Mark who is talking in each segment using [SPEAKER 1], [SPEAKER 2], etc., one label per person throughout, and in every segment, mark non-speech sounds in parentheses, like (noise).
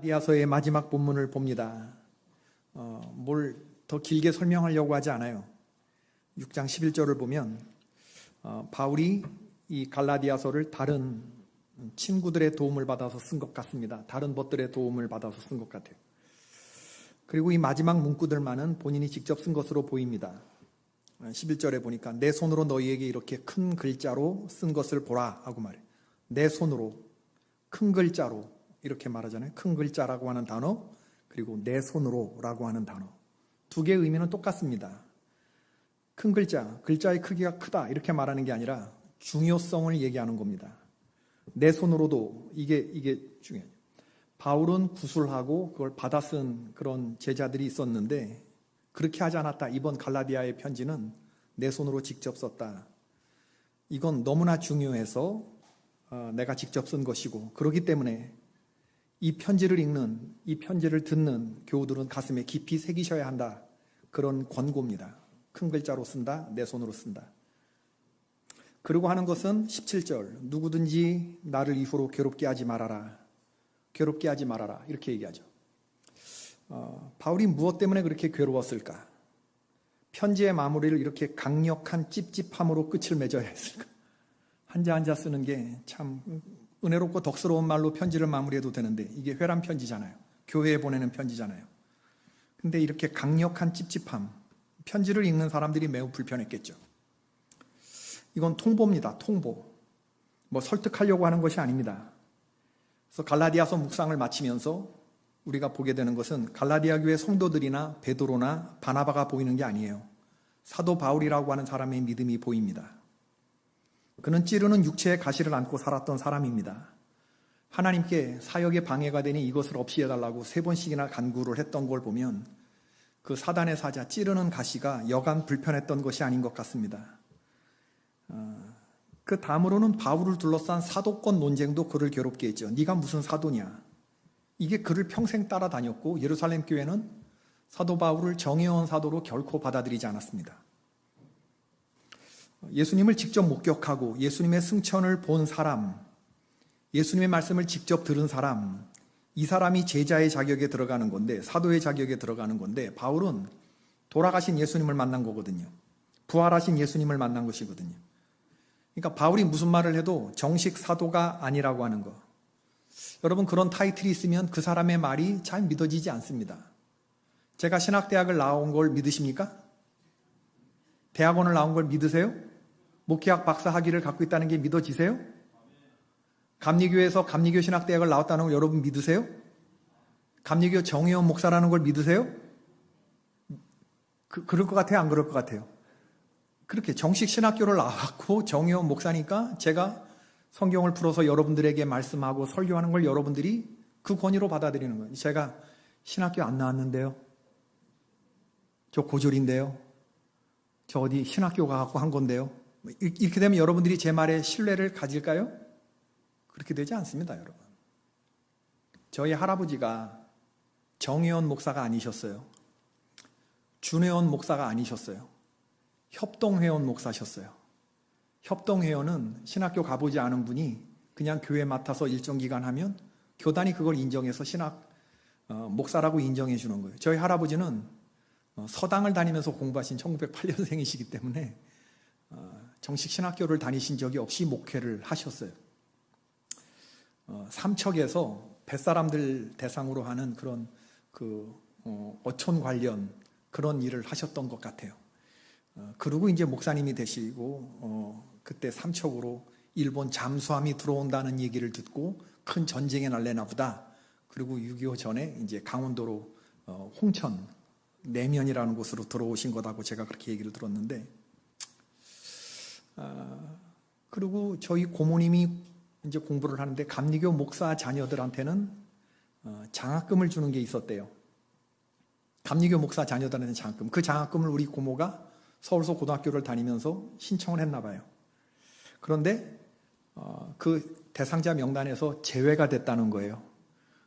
[SPEAKER 1] 디아서의 마지막 본문을 봅니다. 어, 뭘더 길게 설명하려고 하지 않아요. 6장 11절을 보면 어, 바울이 이 갈라디아서를 다른 친구들의 도움을 받아서 쓴 것 같습니다. 다른 것들의 도움을 받아서 쓴 것 같아요. 그리고 이 마지막 문구들만은 본인이 직접 쓴 것으로 보입니다. 11절에 보니까 내 손으로 너희에게 이렇게 큰 글자로 쓴 것을 보라 하고 말해. 내 손으로 큰 글자로 이렇게 말하잖아요. 큰 글자라고 하는 단어 그리고 내 손으로라고 하는 단어 두 개의 의미는 똑같습니다. 큰 글자, 글자의 크기가 크다 이렇게 말하는 게 아니라 중요성을 얘기하는 겁니다. 내 손으로도 이게 이게 중요해요. 바울은 구술하고 그걸 받아 쓴 그런 제자들이 있었는데 그렇게 하지 않았다. 이번 갈라디아의 편지는 내 손으로 직접 썼다. 이건 너무나 중요해서 어, 내가 직접 쓴 것이고 그렇기 때문에 이 편지를 읽는 이 편지를 듣는 교우들은 가슴에 깊이 새기셔야 한다. 그런 권고입니다. 큰 글자로 쓴다. 내 손으로 쓴다. 그리고 하는 것은 17절 누구든지 나를 이후로 괴롭게 하지 말아라. 괴롭게 하지 말아라. 이렇게 얘기하죠. 어, 바울이 무엇 때문에 그렇게 괴로웠을까? 편지의 마무리를 이렇게 강력한 찝찝함으로 끝을 맺어야 했을까? (laughs) 한자 한자 쓰는 게 참 은혜롭고 덕스러운 말로 편지를 마무리해도 되는데 이게 회람 편지잖아요. 교회에 보내는 편지잖아요. 근데 이렇게 강력한 찝찝함, 편지를 읽는 사람들이 매우 불편했겠죠. 이건 통보입니다. 통보. 뭐 설득하려고 하는 것이 아닙니다. 그래서 갈라디아서 묵상을 마치면서 우리가 보게 되는 것은 갈라디아 교회 성도들이나 베드로나 바나바가 보이는 게 아니에요. 사도 바울이라고 하는 사람의 믿음이 보입니다. 그는 찌르는 육체의 가시를 안고 살았던 사람입니다. 하나님께 사역에 방해가 되니 이것을 없이 해달라고 세 번씩이나 간구를 했던 걸 보면 그 사단의 사자 찌르는 가시가 여간 불편했던 것이 아닌 것 같습니다. 어, 그 다음으로는 바울을 둘러싼 사도권 논쟁도 그를 괴롭게 했죠. 네가 무슨 사도냐? 이게 그를 평생 따라다녔고 예루살렘 교회는 사도 바울을 정의원 사도로 결코 받아들이지 않았습니다. 예수님을 직접 목격하고 예수님의 승천을 본 사람, 예수님의 말씀을 직접 들은 사람, 이 사람이 제자의 자격에 들어가는 건데, 사도의 자격에 들어가는 건데, 바울은 돌아가신 예수님을 만난 거거든요. 부활하신 예수님을 만난 것이거든요. 그러니까 바울이 무슨 말을 해도 정식 사도가 아니라고 하는 거. 여러분, 그런 타이틀이 있으면 그 사람의 말이 잘 믿어지지 않습니다. 제가 신학대학을 나온 걸 믿으십니까? 대학원을 나온 걸 믿으세요? 목회학 박사 학위를 갖고 있다는 게 믿어지세요? 감리교에서 감리교 신학대학을 나왔다는 걸 여러분 믿으세요? 감리교 정의원 목사라는 걸 믿으세요? 그, 그럴 것 같아요? 안 그럴 것 같아요? 그렇게 정식 신학교를 나왔고 정의원 목사니까 제가 성경을 풀어서 여러분들에게 말씀하고 설교하는 걸 여러분들이 그 권위로 받아들이는 거예요. 제가 신학교 안 나왔는데요. 저 고졸인데요. 저 어디 신학교 가갖고 한 건데요. 이렇게 되면 여러분들이 제 말에 신뢰를 가질까요? 그렇게 되지 않습니다, 여러분. 저희 할아버지가 정혜원 목사가 아니셨어요. 준혜원 목사가 아니셨어요. 협동회원 목사셨어요. 협동회원은 신학교 가보지 않은 분이 그냥 교회 맡아서 일정 기간 하면 교단이 그걸 인정해서 신학 어, 목사라고 인정해 주는 거예요. 저희 할아버지는 어, 서당을 다니면서 공부하신 1908년생이시기 때문에 어, 정식 신학교를 다니신 적이 없이 목회를 하셨어요. 어, 삼척에서 뱃사람들 대상으로 하는 그런 그 어, 어촌 관련 그런 일을 하셨던 것 같아요. 어, 그리고 이제 목사님이 되시고 어, 그때 삼척으로 일본 잠수함이 들어온다는 얘기를 듣고 큰 전쟁에 날래나 보다. 그리고 6.25 전에 이제 강원도로 어, 홍천 내면이라는 곳으로 들어오신 거다고 제가 그렇게 얘기를 들었는데 아, 그리고 저희 고모님이 이제 공부를 하는데 감리교 목사 자녀들한테는 어, 장학금을 주는 게 있었대요. 감리교 목사 자녀들한테 장학금. 그 장학금을 우리 고모가 서울서 고등학교를 다니면서 신청을 했나 봐요. 그런데 어, 그 대상자 명단에서 제외가 됐다는 거예요.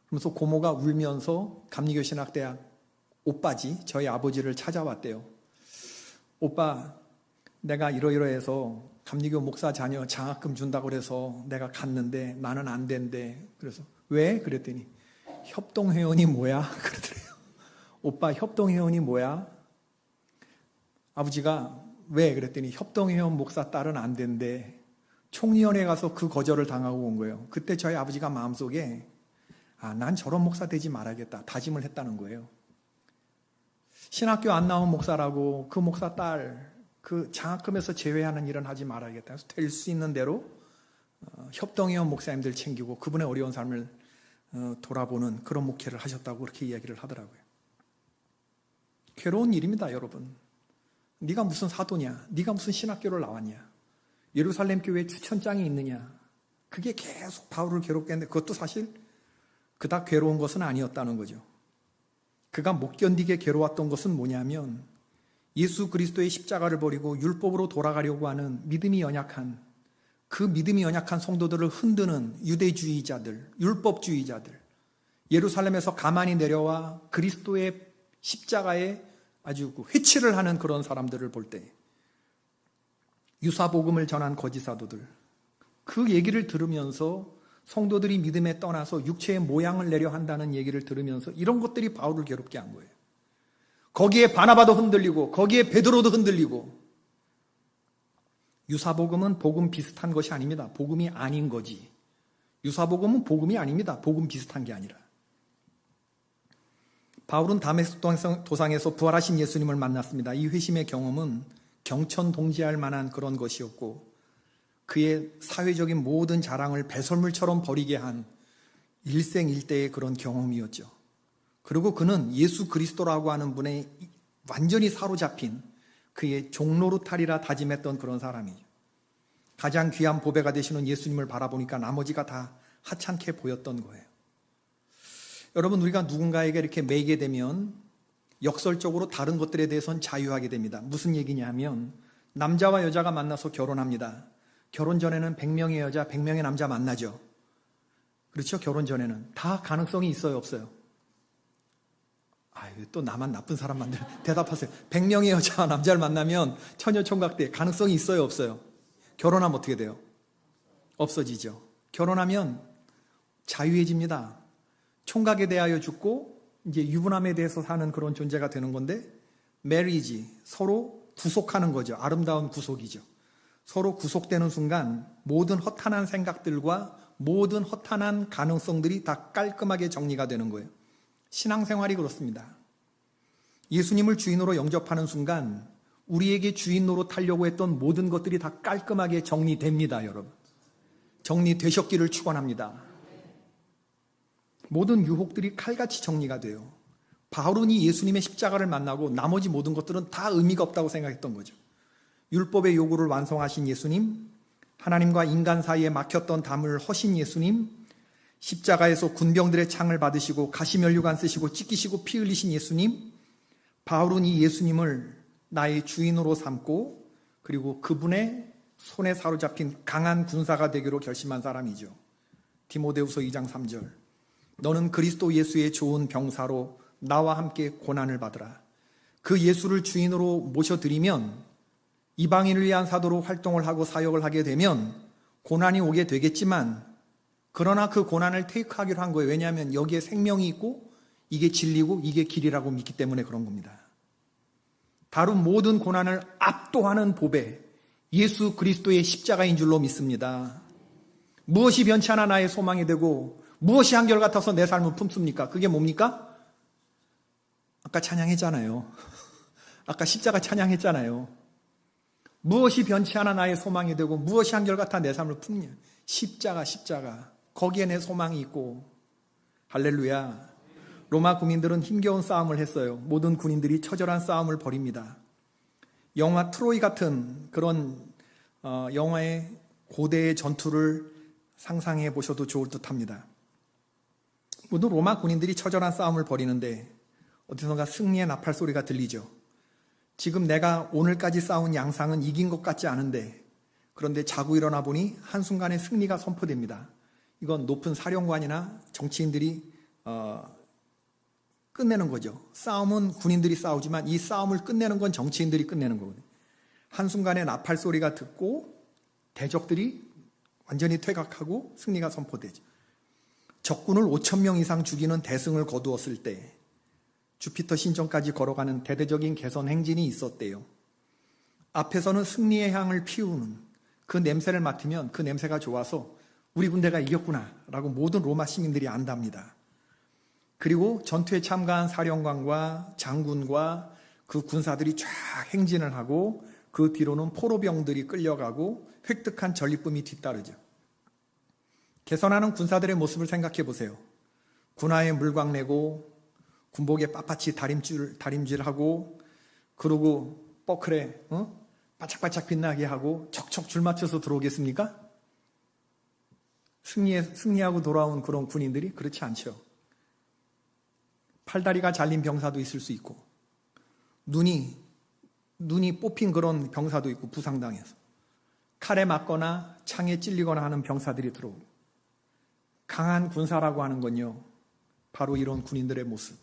[SPEAKER 1] 그러면서 고모가 울면서 감리교 신학대학 오빠지 저희 아버지를 찾아왔대요. 오빠 내가 이러이러해서 감리교 목사 자녀 장학금 준다고 그래서 내가 갔는데 나는 안 된대. 그래서 왜? 그랬더니 협동회원이 뭐야? (laughs) 그러더래요. 오빠 협동회원이 뭐야? 아버지가 왜 그랬더니 협동회원 목사 딸은 안 된대. 총리원에 가서 그 거절을 당하고 온 거예요. 그때 저희 아버지가 마음속에 아, 난 저런 목사 되지 말아야겠다. 다짐을 했다는 거예요. 신학교 안 나온 목사라고 그 목사 딸, 그 장학금에서 제외하는 일은 하지 말아야겠다. 그래서 될 수 있는 대로 어, 협동회원 목사님들 챙기고 그분의 어려운 삶을 어, 돌아보는 그런 목회를 하셨다고 그렇게 이야기를 하더라고요. 괴로운 일입니다, 여러분. 네가 무슨 사도냐? 네가 무슨 신학교를 나왔냐? 예루살렘 교회 추천장이 있느냐? 그게 계속 바울을 괴롭게 했는데 그것도 사실 그닥 괴로운 것은 아니었다는 거죠. 그가 못 견디게 괴로웠던 것은 뭐냐면 예수 그리스도의 십자가를 버리고 율법으로 돌아가려고 하는 믿음이 연약한 그 믿음이 연약한 성도들을 흔드는 유대주의자들, 율법주의자들, 예루살렘에서 가만히 내려와 그리스도의 십자가에 아주 그 회치를 하는 그런 사람들을 볼 때, 유사복음을 전한 거짓 사도들, 그 얘기를 들으면서 성도들이 믿음에 떠나서 육체의 모양을 내려 한다는 얘기를 들으면서 이런 것들이 바울을 괴롭게 한 거예요. 거기에 바나바도 흔들리고, 거기에 베드로도 흔들리고, 유사복음은 복음 비슷한 것이 아닙니다. 복음이 아닌 거지. 유사복음은 복음이 아닙니다. 복음 비슷한 게 아니라. 바울은 다메스 도상에서 부활하신 예수님을 만났습니다. 이 회심의 경험은 경천 동지할 만한 그런 것이었고 그의 사회적인 모든 자랑을 배설물처럼 버리게 한 일생일대의 그런 경험이었죠. 그리고 그는 예수 그리스도라고 하는 분의 완전히 사로잡힌 그의 종로로 탈이라 다짐했던 그런 사람이죠. 가장 귀한 보배가 되시는 예수님을 바라보니까 나머지가 다 하찮게 보였던 거예요. 여러분, 우리가 누군가에게 이렇게 매이게 되면 역설적으로 다른 것들에 대해서는 자유하게 됩니다. 무슨 얘기냐 하면 남자와 여자가 만나서 결혼합니다. 결혼 전에는 100명의 여자, 100명의 남자 만나죠. 그렇죠? 결혼 전에는. 다 가능성이 있어요, 없어요? 아유, 또 나만 나쁜 사람 만들 대답하세요. 100명의 여자와 남자를 만나면 처녀 총각 때 가능성이 있어요, 없어요? 결혼하면 어떻게 돼요? 없어지죠. 결혼하면 자유해집니다. 총각에 대하여 죽고 이제 유부남에 대해서 사는 그런 존재가 되는 건데 메리지 서로 구속하는 거죠. 아름다운 구속이죠. 서로 구속되는 순간 모든 허탄한 생각들과 모든 허탄한 가능성들이 다 깔끔하게 정리가 되는 거예요. 신앙생활이 그렇습니다. 예수님을 주인으로 영접하는 순간 우리에게 주인 노릇하려고 했던 모든 것들이 다 깔끔하게 정리됩니다, 여러분. 정리되셨기를 축원합니다. 모든 유혹들이 칼같이 정리가 돼요. 바울은 예수님의 십자가를 만나고 나머지 모든 것들은 다 의미가 없다고 생각했던 거죠. 율법의 요구를 완성하신 예수님, 하나님과 인간 사이에 막혔던 담을 허신 예수님, 십자가에서 군병들의 창을 받으시고 가시면류관 쓰시고 찢기시고 피 흘리신 예수님, 바울은 이 예수님을 나의 주인으로 삼고 그리고 그분의 손에 사로잡힌 강한 군사가 되기로 결심한 사람이죠. 디모데후서 2장 3절. 너는 그리스도 예수의 좋은 병사로 나와 함께 고난을 받으라. 그 예수를 주인으로 모셔드리면 이방인을 위한 사도로 활동을 하고 사역을 하게 되면 고난이 오게 되겠지만 그러나 그 고난을 테이크하기로 한 거예요. 왜냐하면 여기에 생명이 있고 이게 진리고 이게 길이라고 믿기 때문에 그런 겁니다. 다른 모든 고난을 압도하는 보배, 예수 그리스도의 십자가인 줄로 믿습니다. 무엇이 변치 않아 나의 소망이 되고 무엇이 한결같아서 내 삶을 품습니까? 그게 뭡니까? 아까 찬양했잖아요. (laughs) 아까 십자가 찬양했잖아요. 무엇이 변치 않아 나의 소망이 되고 무엇이 한결같아 내 삶을 품냐? 십자가, 십자가. 거기에 내 소망이 있고 할렐루야. 로마 군인들은 힘겨운 싸움을 했어요. 모든 군인들이 처절한 싸움을 벌입니다. 영화 트로이 같은 그런 어, 영화의 고대의 전투를 상상해 보셔도 좋을 듯 합니다. 모든 로마 군인들이 처절한 싸움을 벌이는데 어디선가 승리의 나팔 소리가 들리죠. 지금 내가 오늘까지 싸운 양상은 이긴 것 같지 않은데 그런데 자고 일어나 보니 한순간에 승리가 선포됩니다. 이건 높은 사령관이나 정치인들이 어, 끝내는 거죠. 싸움은 군인들이 싸우지만 이 싸움을 끝내는 건 정치인들이 끝내는 거거든요. 한순간에 나팔 소리가 듣고 대적들이 완전히 퇴각하고 승리가 선포되죠. 적군을 5천 명 이상 죽이는 대승을 거두었을 때 주피터 신전까지 걸어가는 대대적인 개선 행진이 있었대요. 앞에서는 승리의 향을 피우는 그 냄새를 맡으면 그 냄새가 좋아서 우리 군대가 이겼구나라고 모든 로마 시민들이 안답니다. 그리고 전투에 참가한 사령관과 장군과 그 군사들이 쫙 행진을 하고 그 뒤로는 포로병들이 끌려가고 획득한 전리품이 뒤따르죠. 개선하는 군사들의 모습을 생각해 보세요. 군화에 물광 내고 군복에 빳빳이 다림질 다림질하고 그러고 뻐클에 어? 바짝바짝 빛나게 하고 척척 줄 맞춰서 들어오겠습니까? 승리에, 승리하고 돌아온 그런 군인들이 그렇지 않죠. 팔다리가 잘린 병사도 있을 수 있고 눈이 눈이 뽑힌 그런 병사도 있고 부상당해서. 칼에 맞거나 창에 찔리거나 하는 병사들이 들어오고. 강한 군사라고 하는 건요 바로 이런 군인들의 모습.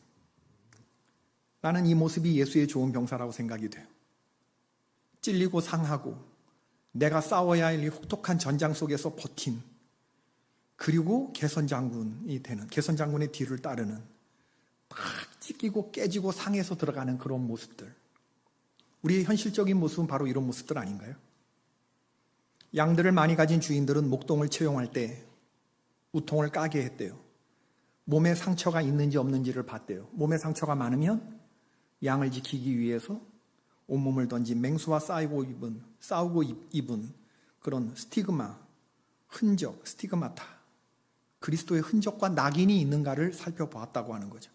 [SPEAKER 1] 나는 이 모습이 예수의 좋은 병사라고 생각이 돼요. 찔리고 상하고 내가 싸워야 할 이 혹독한 전장 속에서 버틴 그리고 개선 장군이 되는 개선 장군의 뒤를 따르는 막 찢기고 깨지고 상해서 들어가는 그런 모습들 우리의 현실적인 모습은 바로 이런 모습들 아닌가요? 양들을 많이 가진 주인들은 목동을 채용할 때 우통을 까게 했대요. 몸에 상처가 있는지 없는지를 봤대요. 몸에 상처가 많으면 양을 지키기 위해서 온몸을 던진 맹수와 싸우고 입은, 싸우고 입은 그런 스티그마, 흔적, 스티그마타, 그리스도의 흔적과 낙인이 있는가를 살펴보았다고 하는 거죠.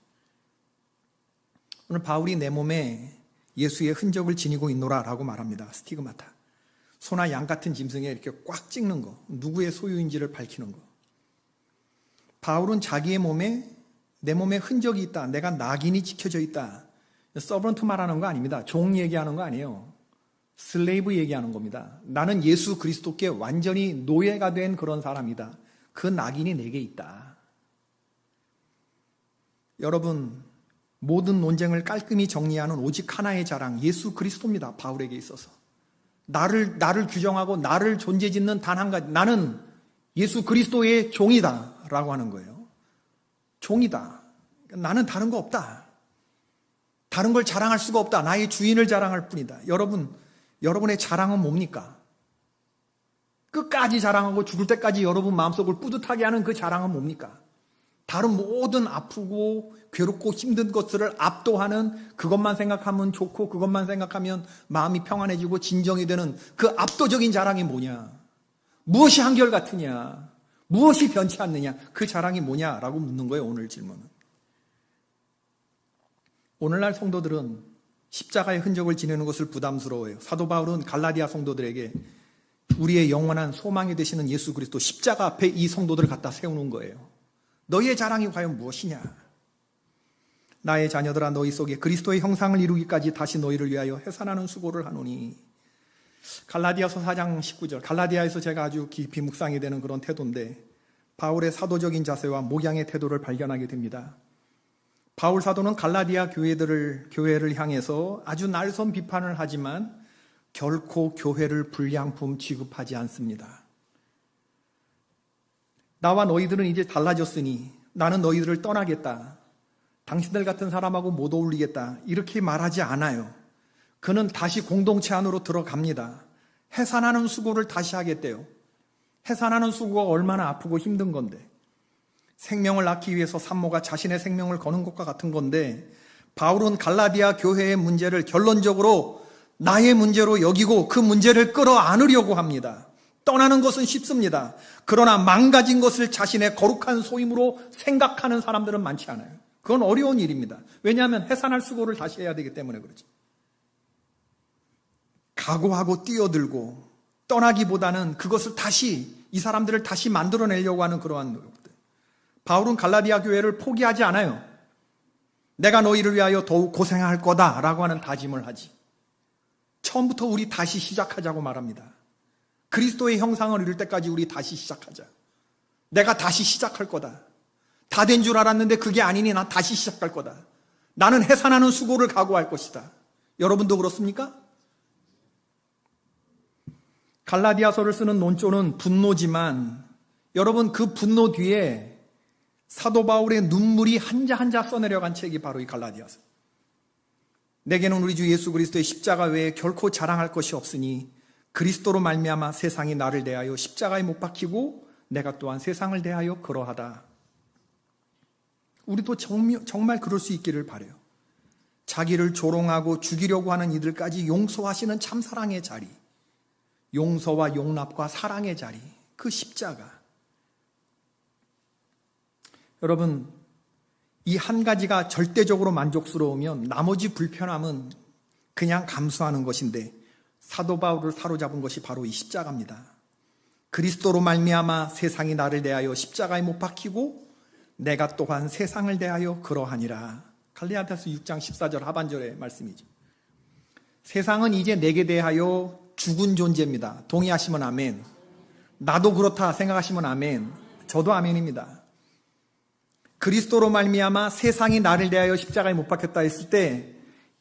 [SPEAKER 1] 오늘 바울이 내 몸에 예수의 흔적을 지니고 있노라라고 말합니다. 스티그마타. 소나 양 같은 짐승에 이렇게 꽉 찍는 거, 누구의 소유인지를 밝히는 거. 바울은 자기의 몸에 내 몸에 흔적이 있다. 내가 낙인이 찍혀져 있다. 서브런트 말하는 거 아닙니다. 종 얘기하는 거 아니에요. 슬레이브 얘기하는 겁니다. 나는 예수 그리스도께 완전히 노예가 된 그런 사람이다. 그 낙인이 내게 있다. 여러분, 모든 논쟁을 깔끔히 정리하는 오직 하나의 자랑, 예수 그리스도입니다. 바울에게 있어서. 나를, 나를 규정하고 나를 존재 짓는 단 한 가지. 나는 예수 그리스도의 종이다. 라고 하는 거예요. 종이다. 나는 다른 거 없다. 다른 걸 자랑할 수가 없다. 나의 주인을 자랑할 뿐이다. 여러분, 여러분의 자랑은 뭡니까? 끝까지 자랑하고 죽을 때까지 여러분 마음속을 뿌듯하게 하는 그 자랑은 뭡니까? 다른 모든 아프고 괴롭고 힘든 것들을 압도하는 그것만 생각하면 좋고 그것만 생각하면 마음이 평안해지고 진정이 되는 그 압도적인 자랑이 뭐냐? 무엇이 한결같으냐? 무엇이 변치 않느냐? 그 자랑이 뭐냐라고 묻는 거예요, 오늘 질문은. 오늘날 성도들은 십자가의 흔적을 지내는 것을 부담스러워해요. 사도 바울은 갈라디아 성도들에게 우리의 영원한 소망이 되시는 예수 그리스도 십자가 앞에 이 성도들을 갖다 세우는 거예요. 너희의 자랑이 과연 무엇이냐? 나의 자녀들아 너희 속에 그리스도의 형상을 이루기까지 다시 너희를 위하여 해산하는 수고를 하노니 갈라디아서 4장 19절 갈라디아에서 제가 아주 깊이 묵상이 되는 그런 태도인데 바울의 사도적인 자세와 목양의 태도를 발견하게 됩니다. 바울 사도는 갈라디아 교회들을 교회를 향해서 아주 날선 비판을 하지만 결코 교회를 불량품 취급하지 않습니다. 나와 너희들은 이제 달라졌으니 나는 너희들을 떠나겠다. 당신들 같은 사람하고 못 어울리겠다. 이렇게 말하지 않아요. 그는 다시 공동체 안으로 들어갑니다. 해산하는 수고를 다시 하겠대요. 해산하는 수고가 얼마나 아프고 힘든 건데. 생명을 낳기 위해서 산모가 자신의 생명을 거는 것과 같은 건데, 바울은 갈라디아 교회의 문제를 결론적으로 나의 문제로 여기고 그 문제를 끌어안으려고 합니다. 떠나는 것은 쉽습니다. 그러나 망가진 것을 자신의 거룩한 소임으로 생각하는 사람들은 많지 않아요. 그건 어려운 일입니다. 왜냐하면 해산할 수고를 다시 해야 되기 때문에 그렇지. 각오하고 뛰어들고 떠나기보다는 그것을 다시 이 사람들을 다시 만들어내려고 하는 그러한 노력들. 바울은 갈라디아 교회를 포기하지 않아요. 내가 너희를 위하여 더욱 고생할 거다라고 하는 다짐을 하지. 처음부터 우리 다시 시작하자고 말합니다. 그리스도의 형상을 이룰 때까지 우리 다시 시작하자. 내가 다시 시작할 거다. 다 된 줄 알았는데 그게 아니니 나 다시 시작할 거다. 나는 해산하는 수고를 각오할 것이다. 여러분도 그렇습니까? 갈라디아서를 쓰는 논조는 분노지만 여러분 그 분노 뒤에 사도 바울의 눈물이 한자 한자 써내려간 책이 바로 이 갈라디아서. 내게는 우리 주 예수 그리스도의 십자가 외에 결코 자랑할 것이 없으니 그리스도로 말미암아 세상이 나를 대하여 십자가에 못 박히고 내가 또한 세상을 대하여 그러하다. 우리도 정말, 그럴 수 있기를 바래요. 자기를 조롱하고 죽이려고 하는 이들까지 용서하시는 참 사랑의 자리. 용서와 용납과 사랑의 자리. 그 십자가. 여러분, 이 한 가지가 절대적으로 만족스러우면 나머지 불편함은 그냥 감수하는 것인데 사도 바울을 사로잡은 것이 바로 이 십자가입니다. 그리스도로 말미암아 세상이 나를 대하여 십자가에 못 박히고 내가 또한 세상을 대하여 그러하니라. 갈리아타스 6장 14절 하반절의 말씀이죠. 세상은 이제 내게 대하여 죽은 존재입니다. 동의하시면 아멘. 나도 그렇다 생각하시면 아멘. 저도 아멘입니다. 그리스도로 말미암아 세상이 나를 대하여 십자가에 못 박혔다 했을 때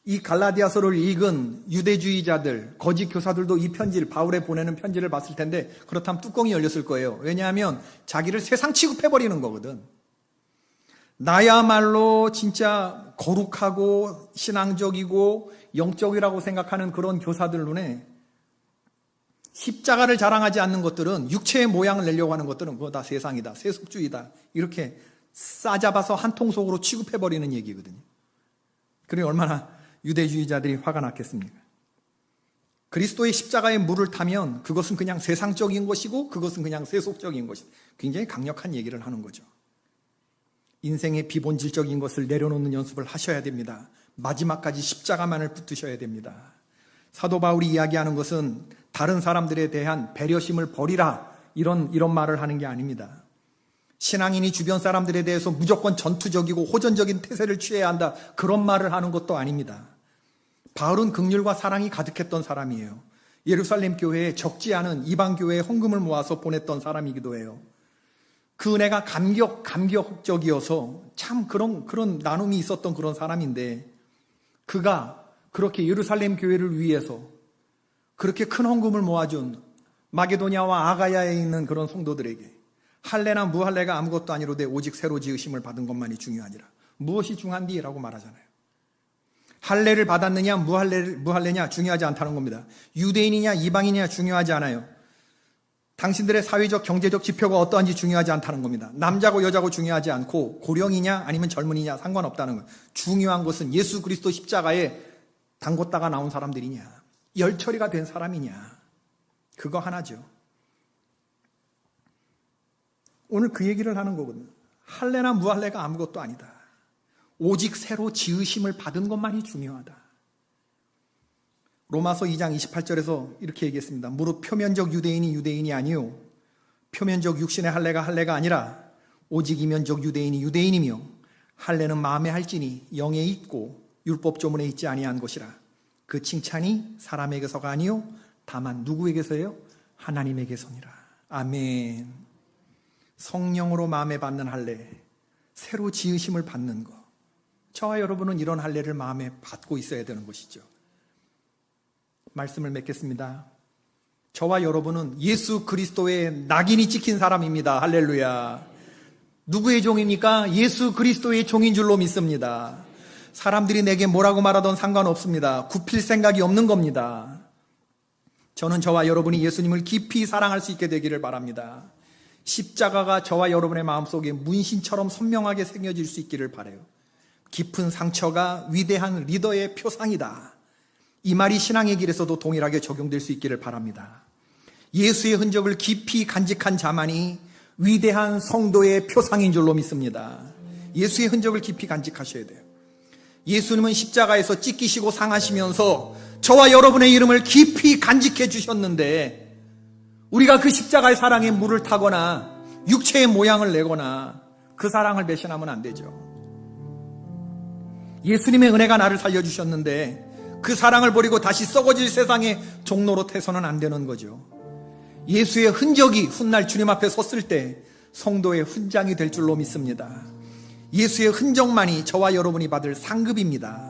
[SPEAKER 1] 이 갈라디아서를 읽은 유대주의자들, 거짓 교사들도 이 편지를 바울에 보내는 편지를 봤을 텐데 그렇다면 뚜껑이 열렸을 거예요. 왜냐하면 자기를 세상 취급해 버리는 거거든. 나야말로 진짜 거룩하고 신앙적이고 영적이라고 생각하는 그런 교사들 눈에 십자가를 자랑하지 않는 것들은 육체의 모양을 내려고 하는 것들은 그거 다 세상이다. 세속주의다. 이렇게 싸잡아서 한 통속으로 취급해버리는 얘기거든요. 그래 얼마나 유대주의자들이 화가 났겠습니까? 그리스도의 십자가에 물을 타면 그것은 그냥 세상적인 것이고 그것은 그냥 세속적인 것이 굉장히 강력한 얘기를 하는 거죠. 인생의 비본질적인 것을 내려놓는 연습을 하셔야 됩니다. 마지막까지 십자가만을 붙드셔야 됩니다. 사도 바울이 이야기하는 것은 다른 사람들에 대한 배려심을 버리라 이런 이런 말을 하는 게 아닙니다. 신앙인이 주변 사람들에 대해서 무조건 전투적이고 호전적인 태세를 취해야 한다 그런 말을 하는 것도 아닙니다. 바울은 극률과 사랑이 가득했던 사람이에요. 예루살렘 교회에 적지 않은 이방 교회에 헌금을 모아서 보냈던 사람이기도 해요. 그 은혜가 감격 감격적이어서 참 그런 그런 나눔이 있었던 그런 사람인데 그가 그렇게 예루살렘 교회를 위해서 그렇게 큰 헌금을 모아준 마게도냐와 아가야에 있는 그런 성도들에게 할례나 무할례가 아무것도 아니로되 오직 새로 지으심을 받은 것만이 중요하니라. 무엇이 중한디라고 말하잖아요. 할례를 받았느냐 무할례 무할례냐 중요하지 않다는 겁니다. 유대인이냐 이방인이냐 중요하지 않아요. 당신들의 사회적 경제적 지표가 어떠한지 중요하지 않다는 겁니다. 남자고 여자고 중요하지 않고 고령이냐 아니면 젊은이냐 상관없다는 거예요. 중요한 것은 예수 그리스도 십자가에 담궜다가 나온 사람들이냐 열처리가 된 사람이냐 그거 하나죠. 오늘 그 얘기를 하는 거거든요. 할례나 무할례가 아무것도 아니다. 오직 새로 지으심을 받은 것만이 중요하다. 로마서 2장 28절에서 이렇게 얘기했습니다. 무릇 표면적 유대인이 유대인이 아니요 표면적 육신의 할례가 할례가 아니라 오직 이면적 유대인이 유대인이며 할례는 마음에 할지니 영에 있고 율법 조문에 있지 아니한 것이라 그 칭찬이 사람에게서가 아니요 다만 누구에게서요 하나님에게서니라 아멘 성령으로 마음에 받는 할례 새로 지으심을 받는 것 저와 여러분은 이런 할례를 마음에 받고 있어야 되는 것이죠. 말씀을 맺겠습니다. 저와 여러분은 예수 그리스도의 낙인이 찍힌 사람입니다. 할렐루야. 누구의 종입니까? 예수 그리스도의 종인 줄로 믿습니다. 사람들이 내게 뭐라고 말하던 상관없습니다. 굽힐 생각이 없는 겁니다. 저는 저와 여러분이 예수님을 깊이 사랑할 수 있게 되기를 바랍니다. 십자가가 저와 여러분의 마음속에 문신처럼 선명하게 새겨질 수 있기를 바래요. 깊은 상처가 위대한 리더의 표상이다. 이 말이 신앙의 길에서도 동일하게 적용될 수 있기를 바랍니다. 예수의 흔적을 깊이 간직한 자만이 위대한 성도의 표상인 줄로 믿습니다. 예수의 흔적을 깊이 간직하셔야 돼요. 예수님은 십자가에서 찢기시고 상하시면서 저와 여러분의 이름을 깊이 간직해 주셨는데 우리가 그 십자가의 사랑에 물을 타거나 육체의 모양을 내거나 그 사랑을 배신하면 안 되죠. 예수님의 은혜가 나를 살려주셨는데 그 사랑을 버리고 다시 썩어질 세상의 종로로 태서는 안 되는 거죠. 예수의 흔적이 훗날 주님 앞에 섰을 때 성도의 훈장이 될 줄로 믿습니다. 예수의 흔적만이 저와 여러분이 받을 상급입니다.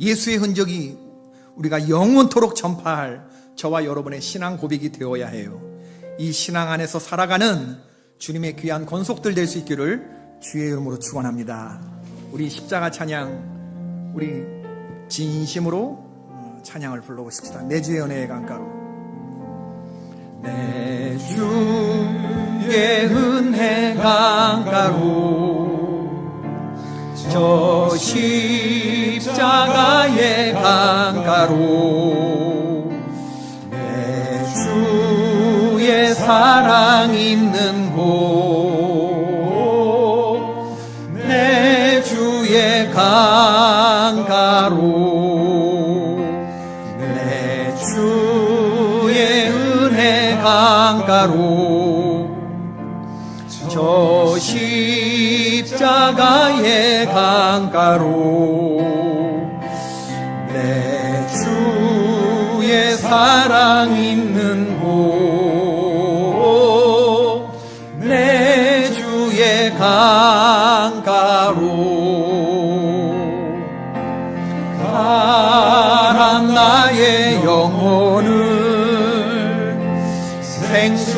[SPEAKER 1] 예수의 흔적이 우리가 영원토록 전파할 저와 여러분의 신앙 고백이 되어야 해요. 이 신앙 안에서 살아가는 주님의 귀한 권속들 될 수 있기를 주의 이름으로 축원합니다. 우리 십자가 찬양 우리 진심으로 어, 찬양을 불러보십시다. 내 주의 은혜의 강가로 내 주의 은혜 강가로 저 십자가의 강가로 강가로 저 십자가의 강가로 내 주의 사랑 있는 곳 내 주의 강가로 바람 나의 영혼을 생수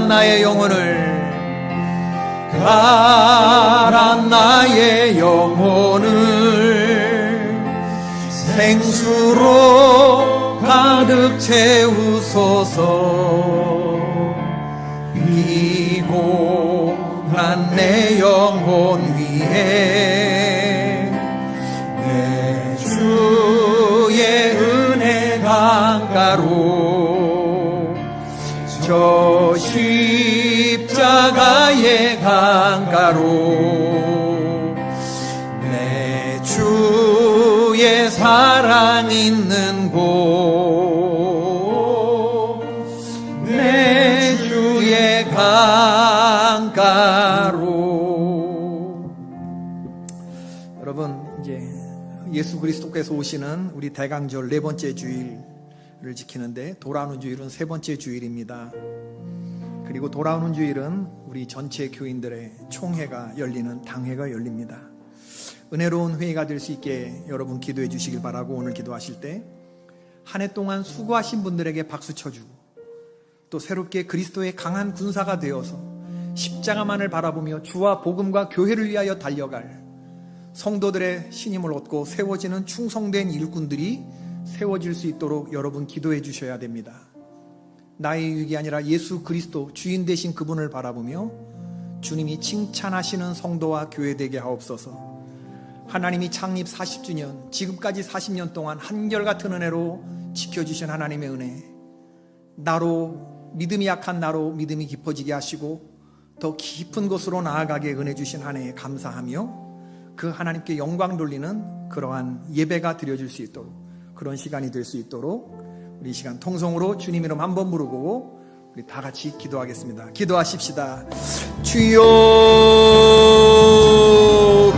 [SPEAKER 1] 가란 나의 영혼을 가란 나의 영혼을 생수로 가득 채우소서. 피곤한 내 영혼 위에 내 주의 은혜 강가로 강가로 내 주의 사랑 있는 곳 내 주의 강가로 여러분 이제 예수 그리스도께서 오시는 우리 대강절 네 번째 주일을 지키는데 돌아오는 주일은 세 번째 주일입니다. 그리고 돌아오는 주일은 우리 전체 교인들의 총회가 열리는 당회가 열립니다. 은혜로운 회의가 될 수 있게 여러분 기도해 주시길 바라고 오늘 기도하실 때 한 해 동안 수고하신 분들에게 박수 쳐주고 또 새롭게 그리스도의 강한 군사가 되어서 십자가만을 바라보며 주와 복음과 교회를 위하여 달려갈 성도들의 신임을 얻고 세워지는 충성된 일꾼들이 세워질 수 있도록 여러분 기도해 주셔야 됩니다. 나의 유익이 아니라 예수 그리스도 주인 되신 그분을 바라보며 주님이 칭찬하시는 성도와 교회 되게 하옵소서. 하나님이 창립 40주년, 지금까지 40년 동안 한결같은 은혜로 지켜주신 하나님의 은혜. 나로, 믿음이 약한 나로 믿음이 깊어지게 하시고 더 깊은 곳으로 나아가게 은혜 주신 하나님에 감사하며 그 하나님께 영광 돌리는 그러한 예배가 드려질 수 있도록 그런 시간이 될 수 있도록 우리 이 시간 통성으로 주님 이름 한번 부르고 우리 다 같이 기도하겠습니다. 기도하십시다. 주여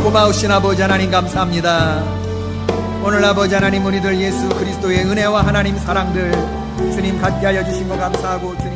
[SPEAKER 1] 고마우신 아버지 하나님 감사합니다. 오늘 아버지 하나님 우리들 예수 그리스도의 은혜와 하나님 사랑들 주님 갖게 하여 주신 거 감사하고 주님